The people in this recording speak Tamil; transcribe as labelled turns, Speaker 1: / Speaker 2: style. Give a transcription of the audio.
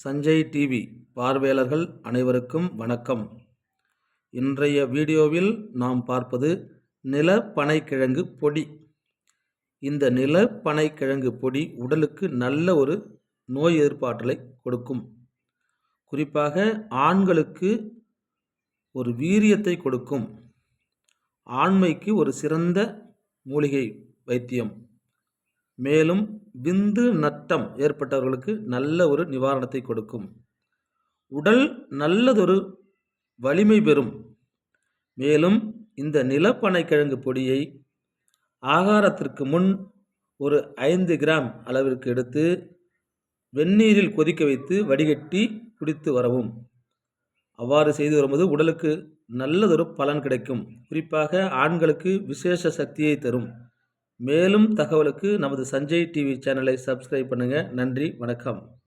Speaker 1: சஞ்சய் டிவி பார்வையாளர்கள் அனைவருக்கும் வணக்கம். இன்றைய வீடியோவில் நாம் பார்ப்பது நிலப்பனைக்கிழங்கு பொடி. இந்த நிலப்பனைக்கிழங்கு பொடி உடலுக்கு நல்ல ஒரு நோய் எதிர்ப்பாற்றலை கொடுக்கும். குறிப்பாக ஆண்களுக்கு ஒரு வீரியத்தை கொடுக்கும். ஆண்மைக்கு ஒரு சிறந்த மூலிகை வைத்தியம். மேலும் விந்து நட்டம் ஏற்பட்டவர்களுக்கு நல்ல ஒரு நிவாரணத்தை கொடுக்கும். உடல் நல்லதொரு வலிமை பெறும். மேலும் இந்த நிலப்பனைக்கிழங்கு பொடியை ஆகாரத்திற்கு முன் ஒரு ஐந்து கிராம் அளவிற்கு எடுத்து வெந்நீரில் கொதிக்க வைத்து வடிகட்டி குடித்து வரவும். அவ்வாறு செய்து வரும்போது உடலுக்கு நல்லதொரு பலன் கிடைக்கும். குறிப்பாக ஆண்களுக்கு விசேஷ சக்தியை தரும். மேலும் தகவலுக்கு நமது சஞ்சய் டிவி சேனலை சப்ஸ்கிரைப் பண்ணுங்கள் நன்றி வணக்கம்.